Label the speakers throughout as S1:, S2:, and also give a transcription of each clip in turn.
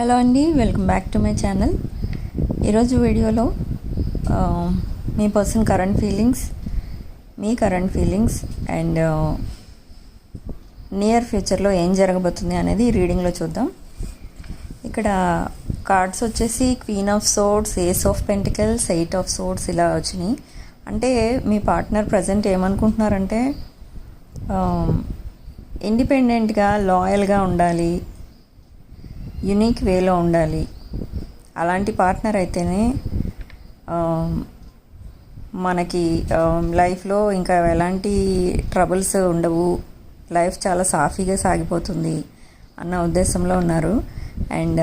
S1: Hello అండి welcome back to my channel. ఈరోజు వీడియోలో మీ పర్సన్ కరెంట్ ఫీలింగ్స్ మీ కరెంట్ ఫీలింగ్స్ అండ్ నియర్ ఫ్యూచర్లో ఏం జరగబోతుంది అనేది రీడింగ్లో చూద్దాం. ఇక్కడ కార్డ్స్ వచ్చేసి queen of swords ace of pentacles eight of swords ఇలా వచ్చినాయి. అంటే మీ పార్ట్నర్ ప్రజెంట్ ఏమనుకుంటున్నారంటే ఇండిపెండెంట్గా లాయల్గా ఉండాలి యునీక్ వేలో ఉండాలి. అలాంటి పార్ట్నర్ అయితేనే మనకి లైఫ్లో ఇంకా ఎలాంటి ట్రబుల్స్ ఉండవు. లైఫ్ చాలా సాఫీగా సాగిపోతుంది అన్న ఉద్దేశంలో ఉన్నారు. అండ్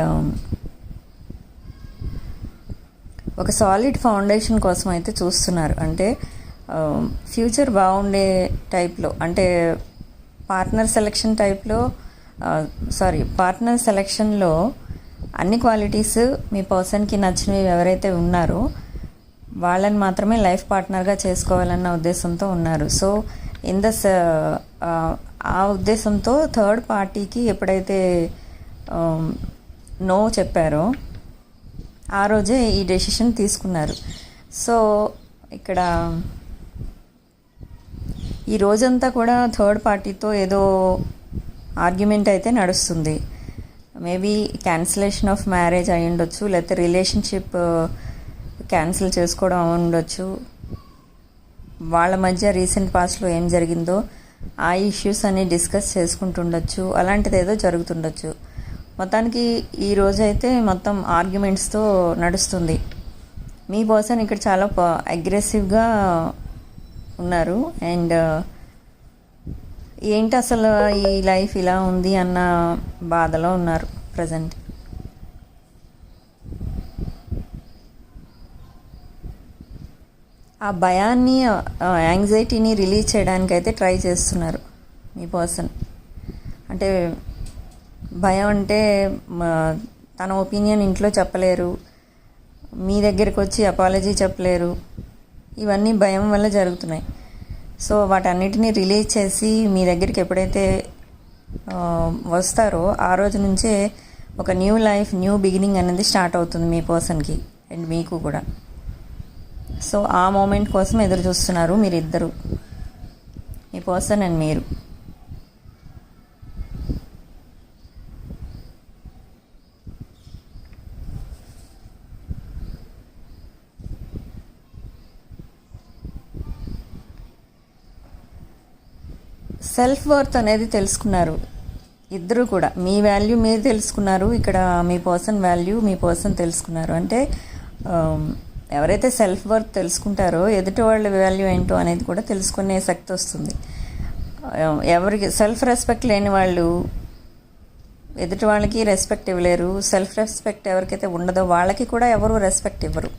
S1: ఒక సాలిడ్ ఫౌండేషన్ కోసం అయితే చూస్తున్నారు. అంటే ఫ్యూచర్ బాగుండే టైప్లో అంటే పార్ట్నర్ సెలెక్షన్ టైప్లో సారీ పార్ట్నర్ సెలెక్షన్లో అన్ని క్వాలిటీస్ మీ పర్సన్కి నచ్చినవి ఎవరైతే ఉన్నారో వాళ్ళని మాత్రమే లైఫ్ పార్ట్నర్గా చేసుకోవాలన్న ఉద్దేశంతో ఉన్నారు. సో ఇన్ ద ఆ ఉద్దేశంతో థర్డ్ పార్టీకి ఎప్పుడైతే um, నో చెప్పారో ఆ రోజే ఈ డెసిషన్ తీసుకున్నారు. సో ఇక్కడ ఈ రోజంతా కూడా థర్డ్ పార్టీతో ఏదో ఆర్గ్యుమెంట్ అయితే నడుస్తుంది. మేబీ క్యాన్సిలేషన్ ఆఫ్ మ్యారేజ్ అయి ఉండొచ్చు లేకపోతే రిలేషన్షిప్ క్యాన్సిల్ uh, చేసుకోవడం అయి ఉండొచ్చు. వాళ్ళ మధ్య రీసెంట్ పాస్ట్లో ఏం జరిగిందో ఆ ఇష్యూస్ అన్ని డిస్కస్ చేసుకుంటుండొచ్చు. అలాంటిది ఏదో జరుగుతుండొచ్చు. మొత్తానికి ఈ రోజైతే మొత్తం ఆర్గ్యుమెంట్స్తో నడుస్తుంది. మీ పర్సన్ ఇక్కడ చాలా అగ్రెసివ్గా ఉన్నారు. అండ్ ఏంటి అసలు ఈ లైఫ్ ఇలా ఉంది అన్న బాధలో ఉన్నారు ప్రజెంట్. ఆ భయాన్ని యాంగ్జైటీని రిలీజ్ చేయడానికి అయితే ట్రై చేస్తున్నారు మీ పర్సన్ అంటే భయం అంటే తన ఒపీనియన్ ఇంట్లో చెప్పలేరు మీ దగ్గరికి వచ్చి అపాలజీ చెప్పలేరు. ఇవన్నీ భయం వల్ల జరుగుతున్నాయి. సో వాటన్నిటిని రిలీజ్ చేసి మీ దగ్గరికి ఎప్పుడైతే వస్తారో ఆ రోజు నుంచే ఒక న్యూ లైఫ్ న్యూ బిగినింగ్ అనేది స్టార్ట్ అవుతుంది మీ పర్సన్కి అండ్ మీకు కూడా. సో ఆ మూమెంట్ కోసం ఎదురు చూస్తున్నారు మీరిద్దరు. మీ పర్సన్ అండ్ మీరు. సెల్ఫ్ వర్త్ అనేది తెలుసుకున్నారు. ఇద్దరు కూడా. మీ వాల్యూ మీరు తెలుసుకున్నారు. ఇక్కడ మీ పర్సన్ వాల్యూ మీ పర్సన్ తెలుసుకున్నారు. అంటే um, ఎవరైతే సెల్ఫ్ వర్త్ తెలుసుకుంటారో ఎదుటి వాళ్ళ వాల్యూ ఏంటో అనేది కూడా తెలుసుకునే శక్తి వస్తుంది. Um, ఎవరికి సెల్ఫ్ రెస్పెక్ట్ లేని వాళ్ళు ఎదుటి వాళ్ళకి రెస్పెక్ట్ ఇవ్వలేరు. సెల్ఫ్ రెస్పెక్ట్ ఎవరికైతే ఉండదో వాళ్ళకి కూడా ఎవరు రెస్పెక్ట్ ఇవ్వరు.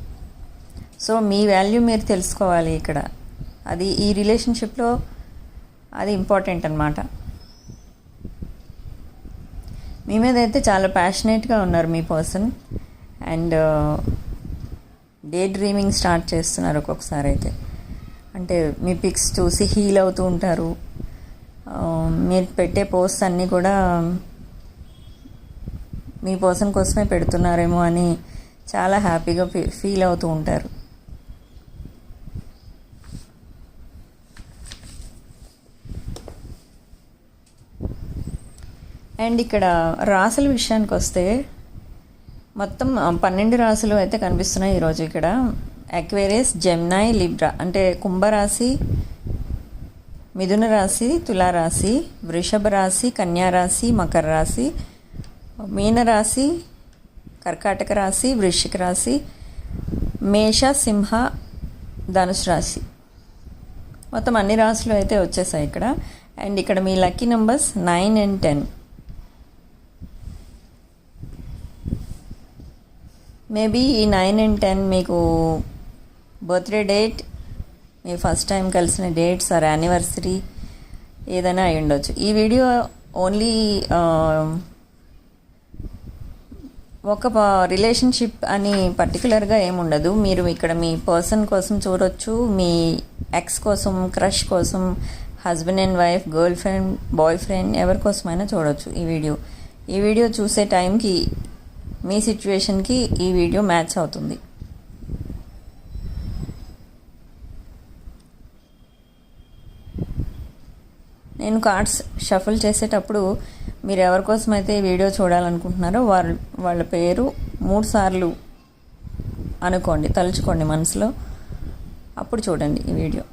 S1: సో మీ వాల్యూ మీరు తెలుసుకోవాలి ఇక్కడ. అది ఈ రిలేషన్షిప్లో అది ఇంపార్టెంట్ అనమాట మీ మీద అయితే చాలా ప్యాషనేట్గా ఉన్నారు మీ person. And day dreaming start చేస్తున్నారు ఒక్కొక్కసారి అయితే. అంటే మీ పిక్స్ చూసి హీల్ అవుతూ ఉంటారు. మీరు పెట్టే పోస్ట్ అన్నీ కూడా మీ పర్సన్ కోసమే పెడుతున్నారేమో అని చాలా హ్యాపీగా ఫీ- ఫీల్ అవుతూ ఉంటారు. అండ్ ఇక్కడ రాసుల విషయానికి వస్తే మొత్తం పన్నెండు రాసులు అయితే కనిపిస్తున్నాయి ఈరోజు ఇక్కడ. అక్వేరియస్ జెమ్నాయ్ లిబ్రా అంటే కుంభరాశి మిథున రాశి తులారాశి వృషభ రాశి కన్యా రాశి మకర రాశి మీన రాశి కర్కాటక రాశి వృశ్చిక రాశి మేష సింహ ధనుసు రాశి. మొత్తం అన్ని రాశులు అయితే వచ్చేసాయి ఇక్కడ. అండ్ ఇక్కడ మీ lucky numbers nine and ten. Maybe ఈ నైన్ అండ్ టెన్ మీకు బర్త్డే డేట్ మీ ఫస్ట్ టైం కలిసిన డేట్స్ ఆర్ యానివర్సరీ ఏదైనా అయి ఉండొచ్చు. ఈ వీడియో ఓన్లీ ఒక రిలేషన్షిప్ అని పర్టికులర్గా ఏముండదు మీరు ఇక్కడ మీ పర్సన్ కోసం చూడొచ్చు. మీ ఎక్స్ కోసం క్రష్ కోసం husband and wife girlfriend boyfriend ఎవరి కోసమైనా చూడొచ్చు ఈ వీడియో. ఈ వీడియో చూసే టైంకి మీ సిచ్యువేషన్కి ఈ వీడియో మ్యాచ్ అవుతుంది. నేను కార్డ్స్ షఫుల్ చేసేటప్పుడు మీరు ఎవరి కోసం అయితే ఈ వీడియో చూడాలనుకుంటున్నారో వాళ్ళ వాళ్ళ పేరు మూడు సార్లు అనుకోండి తలుచుకోండి మనసులో. అప్పుడు చూడండి ఈ వీడియో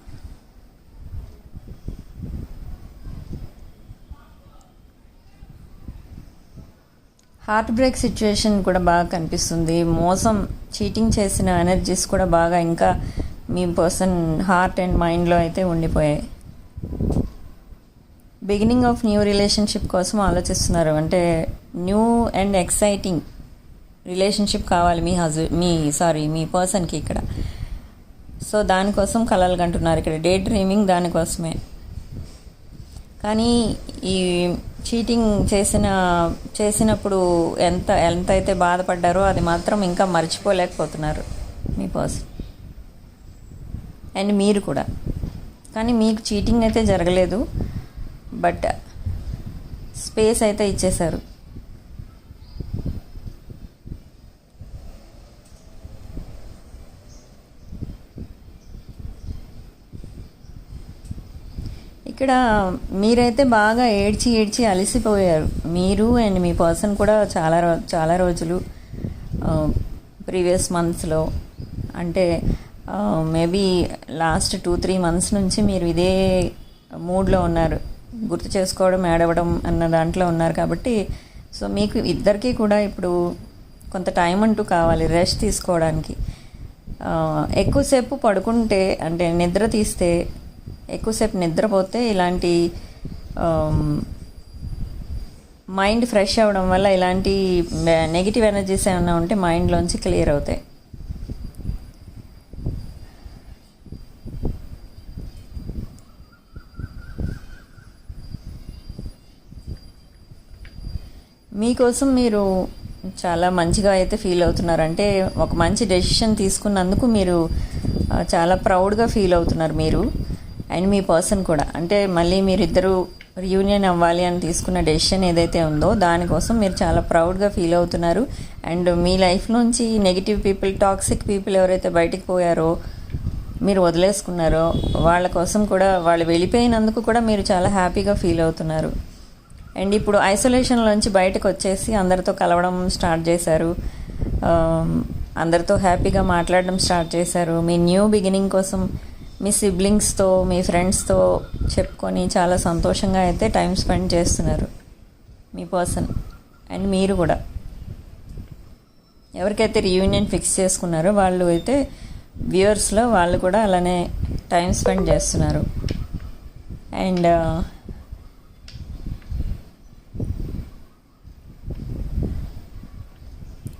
S1: హార్ట్ బ్రేక్ సిచ్యువేషన్ కూడా బాగా కనిపిస్తుంది. మోసం చీటింగ్ చేసిన ఎనర్జీస్ కూడా బాగా ఇంకా మీ పర్సన్ హార్ట్ అండ్ మైండ్లో అయితే ఉండిపోయాయి. బిగినింగ్ ఆఫ్ న్యూ రిలేషన్షిప్ కోసం ఆలోచిస్తున్నారు. అంటే న్యూ అండ్ ఎక్సైటింగ్ రిలేషన్షిప్ కావాలి మీ హస్బెండ్ మీ సారీ మీ పర్సన్కి ఇక్కడ. సో దానికోసం కలలు కంటున్నారు. ఇక్కడ డే డ్రీమింగ్ దానికోసమే. కానీ ఈ చీటింగ్ చేసిన చేసినప్పుడు ఎంత ఎంత అయితే బాధపడ్డారో అది మాత్రం ఇంకా మర్చిపోలేకపోతున్నారు మీ పర్సన్. అండ్ మీరు కూడా. కానీ మీకు చీటింగ్ అయితే జరగలేదు బట్ స్పేస్ అయితే ఇచ్చేశారు. ఇక్కడ మీరైతే బాగా ఏడ్చి ఏడ్చి అలసిపోయారు. మీరు అండ్ మీ పర్సన్ కూడా చాలా రో చాలా రోజులు ప్రీవియస్ మంత్స్లో అంటే maybe last two three months నుంచి మీరు ఇదే మూడ్లో ఉన్నారు. గుర్తు చేసుకోవడం ఏడవడం అన్న దాంట్లో ఉన్నారు కాబట్టి సో మీకు ఇద్దరికీ కూడా ఇప్పుడు కొంత టైం అంటూ కావాలి రెస్ట్ తీసుకోవడానికి. ఎక్కువసేపు పడుకుంటే అంటే నిద్ర తీస్తే ఎక్కువసేపు నిద్రపోతే ఇలాంటి మైండ్ ఫ్రెష్ అవ్వడం వల్ల ఇలాంటి నెగిటివ్ ఎనర్జీస్ ఏమైనా ఉంటే మైండ్లోంచి క్లియర్ అవుతాయి. మీకోసం మీరు చాలా మంచిగా అయితే ఫీల్ అవుతున్నారు. అంటే ఒక మంచి డెసిషన్ తీసుకున్నందుకు మీరు చాలా ప్రౌడ్గా ఫీల్ అవుతున్నారు మీరు. అండ్ మీ పర్సన్ కూడా. అంటే మళ్ళీ మీరిద్దరూ రియూనియన్ అవ్వాలి అని తీసుకున్న డెసిషన్ ఏదైతే ఉందో దానికోసం మీరు చాలా ప్రౌడ్గా ఫీల్ అవుతున్నారు. అండ్ మీ లైఫ్ నుంచి నెగిటివ్ పీపుల్ టాక్సిక్ పీపుల్ ఎవరైతే బయటికి పోయారో మీరు వదిలేసుకున్నారో వాళ్ళ కోసం కూడా వాళ్ళు వెళ్ళిపోయినందుకు కూడా మీరు చాలా హ్యాపీగా ఫీల్ అవుతున్నారు. అండ్ ఇప్పుడు ఐసోలేషన్లోంచి బయటకు వచ్చేసి అందరితో కలవడం స్టార్ట్ చేశారు. అందరితో హ్యాపీగా మాట్లాడడం స్టార్ట్ చేశారు. మీ న్యూ బిగినింగ్ కోసం మీ సిబ్లింగ్స్తో మీ ఫ్రెండ్స్తో చెప్పుకొని చాలా సంతోషంగా అయితే టైం స్పెండ్ చేస్తున్నారు. మీ పర్సన్ అండ్ మీరు కూడా. ఎవరికైతే రీయూనియన్ ఫిక్స్ చేసుకున్నారో వాళ్ళు అయితే వ్యూవర్స్లో వాళ్ళు కూడా అలానే టైం స్పెండ్ చేస్తున్నారు. అండ్ uh,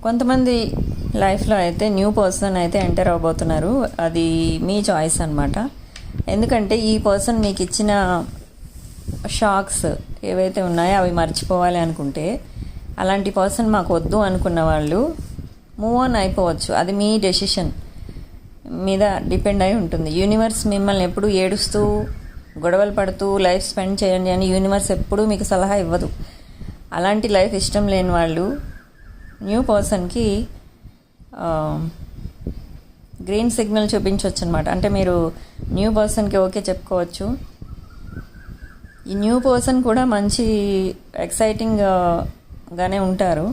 S1: కొంతమంది లైఫ్లో అయితే న్యూ పర్సన్ అయితే ఎంటర్ అవబోతున్నారు. అది మీ చాయిస్ అనమాట ఎందుకంటే ఈ పర్సన్ మీకు ఇచ్చిన షాక్స్ ఏవైతే ఉన్నాయో అవి మర్చిపోవాలి అనుకుంటే అలాంటి పర్సన్ మాకు వద్దు అనుకున్న వాళ్ళు మూవ్ ఆన్ అయిపోవచ్చు. అది మీ డెసిషన్ మీద డిపెండ్ అయి ఉంటుంది. యూనివర్స్ మిమ్మల్ని ఎప్పుడు ఏడుస్తూ గొడవలు పడుతూ లైఫ్ స్పెండ్ చేయండి అని యూనివర్స్ ఎప్పుడూ మీకు సలహా ఇవ్వదు. అలాంటి లైఫ్ ఇష్టం లేని వాళ్ళు న్యూ పర్సన్కి Um, గ్రీన్ సిగ్నల్ చూపించవచ్చు అనమాట అంటే మీరు న్యూ పర్సన్కి ఓకే చెప్పుకోవచ్చు. ఈ న్యూ పర్సన్ కూడా మంచి ఎక్సైటింగ్గానే uh, ఉంటారు.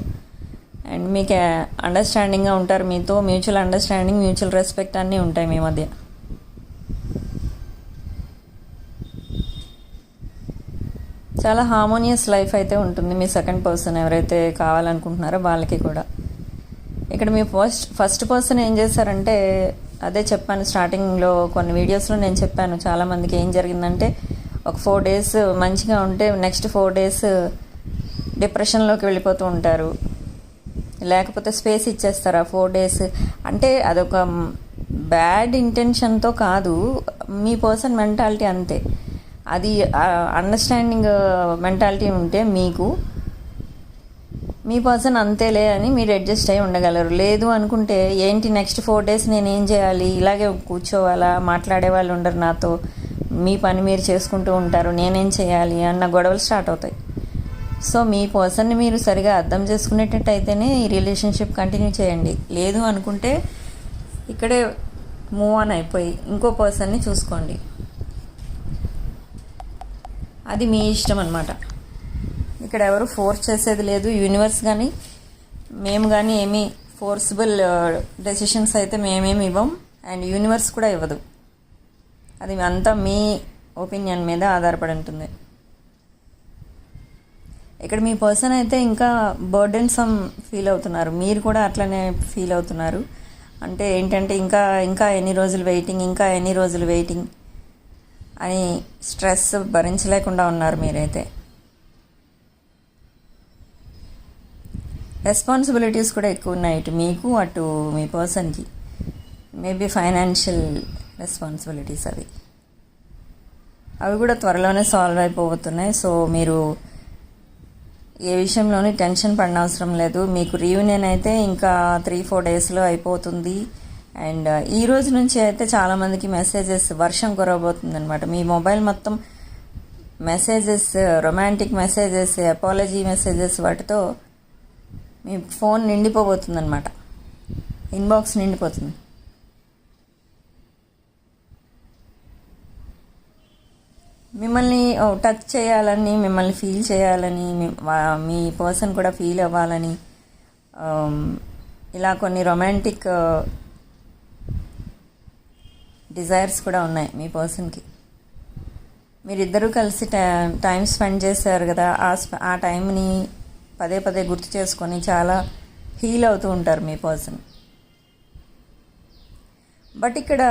S1: అండ్ మీకు uh, అండర్స్టాండింగ్గా ఉంటారు. మీతో మ్యూచువల్ అండర్స్టాండింగ్ మ్యూచువల్ రెస్పెక్ట్ అన్నీ ఉంటాయి మీ మధ్య. చాలా హార్మోనియస్ లైఫ్ అయితే ఉంటుంది. మీ సెకండ్ పర్సన్ ఎవరైతే కావాలనుకుంటున్నారో వాళ్ళకి కూడా. ఇక్కడ మీ ఫస్ట్ ఫస్ట్ పర్సన్ ఏం చేశారంటే అదే చెప్పాను స్టార్టింగ్లో కొన్ని వీడియోస్లో నేను చెప్పాను చాలామందికి ఏం జరిగిందంటే ఒక ఫోర్ డేస్ మంచిగా ఉంటే నెక్స్ట్ ఫోర్ డేస్ డిప్రెషన్లోకి వెళ్ళిపోతూ ఉంటారు. లేకపోతే స్పేస్ ఇచ్చేస్తారు ఆ ఫోర్ డేస్ అంటే అదొక బ్యాడ్ ఇంటెన్షన్తో కాదు మీ పర్సన్ మెంటాలిటీ అంతే. అది అండర్స్టాండింగ్ మెంటాలిటీ uh, ఉంటే మీకు మీ పర్సన్ అంతేలే అని మీరు అడ్జస్ట్ అయి ఉండగలరు. లేదు అనుకుంటే ఏంటి నెక్స్ట్ ఫోర్ డేస్ నేను ఏం చేయాలి? ఇలాగే కూర్చోవాలా? మాట్లాడే వాళ్ళు ఉండరు నాతో. మీ పని మీరు చేసుకుంటూ ఉంటారు. నేనేం చేయాలి? అన్న గొడవలు స్టార్ట్ అవుతాయి. సో మీ పర్సన్ని మీరు సరిగా అర్థం చేసుకునేటట్టు అయితేనే ఈ రిలేషన్షిప్ కంటిన్యూ చేయండి. లేదు అనుకుంటే ఇక్కడే మూవ్ ఆన్ అయిపోయి ఇంకో పర్సన్ని చూసుకోండి. అది మీ ఇష్టం అనమాట ఇక్కడ ఎవరు ఫోర్స్ చేసేది లేదు. యూనివర్స్ కానీ మేము కానీ ఏమీ ఫోర్సిబుల్ డెసిషన్స్ uh, అయితే మేమేమి ఇవ్వం. అండ్ యూనివర్స్ కూడా ఇవ్వదు. అది అంతా మీ ఒపీనియన్ మీద ఆధారపడి ఉంటుంది. ఇక్కడ మీ పర్సన్ అయితే ఇంకా బర్డెన్ సమ్ ఫీల్ అవుతున్నారు. మీరు కూడా అట్లనే ఫీల్ అవుతున్నారు. అంటే ఏంటంటే ఇంకా ఇంకా ఎన్ని రోజులు వెయిటింగ్ ఇంకా ఎన్ని రోజులు వెయిటింగ్ అని స్ట్రెస్ భరించలేకుండా ఉన్నారు మీరైతే. రెస్పాన్సిబిలిటీస్ కూడా ఎక్కువ ఉన్నాయి ఇటు మీకు అటు మీ పర్సన్కి మేబీ ఫైనాన్షియల్ రెస్పాన్సిబిలిటీస్ అవి. అవి కూడా త్వరలోనే సాల్వ్ అయిపోతున్నాయి. సో మీరు ఏ విషయంలోని టెన్షన్ పడనవసరం లేదు. మీకు రీయూనియన్ అయితే ఇంకా త్రీ ఫోర్ డేస్లో అయిపోతుంది. అండ్ uh, ఈ రోజు నుంచి అయితే చాలామందికి మెసేజెస్ వర్షం కురవబోతుంది అనమాట మీ మొబైల్ మొత్తం messages romantic messages apology messages వాటితో మీ ఫోన్ నిండిపోబోతుంది అనమాట ఇన్బాక్స్ నిండిపోతుంది. మిమ్మల్ని టచ్ చేయాలని మిమ్మల్ని ఫీల్ చేయాలని మీ- పర్సన్ కూడా ఫీల్ అవ్వాలని ఇలా కొన్ని రొమాంటిక్ డిజైర్స్ కూడా ఉన్నాయి మీ పర్సన్కి మీరిద్దరూ కలిసి టై- టైం స్పెండ్ చేశారు కదా ఆ స్పె ఆ టైంని పదే పదే గుర్తు చేసుకొని చాలా హీల్ అవుతూ ఉంటారు మీ పర్సన్. బట్ ఇక్కడ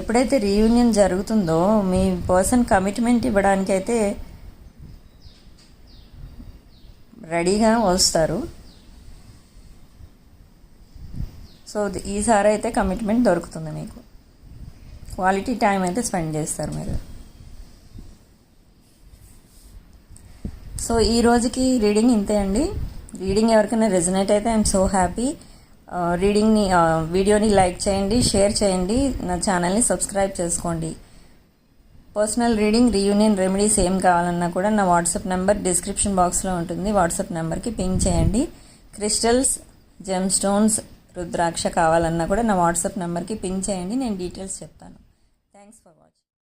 S1: ఎప్పుడైతే రీయూనియన్ జరుగుతుందో మీ పర్సన్ కమిట్మెంట్ ఇవ్వడానికి అయితే రెడీగా వస్తారు. సో ఈసారి అయితే కమిట్మెంట్ దొరుకుతుంది మీకు. క్వాలిటీ టైం అయితే స్పెండ్ చేస్తారు మీరు. సో ఈ రోజుకి రీడింగ్ ఇంతే అండి. రీడింగ్ ఎవరికైనా రెజనేట్ అయితే ఐఎమ్ సో హ్యాపీ రీడింగ్ని వీడియోని లైక్ చేయండి షేర్ చేయండి. నా ఛానల్ని సబ్స్క్రైబ్ చేసుకోండి. పర్సనల్ రీడింగ్ రీయూనియన్ రెమెడీస్ ఏం కావాలన్నా కూడా నా వాట్సాప్ నెంబర్ డిస్క్రిప్షన్ బాక్స్లో ఉంటుంది. వాట్సాప్ నెంబర్కి పిన్ చేయండి. క్రిస్టల్స్ జెమ్ స్టోన్స్ రుద్రాక్ష కావాలన్నా కూడా నా వాట్సాప్ నెంబర్కి పిన్ చేయండి. నేను డీటెయిల్స్ చెప్తాను.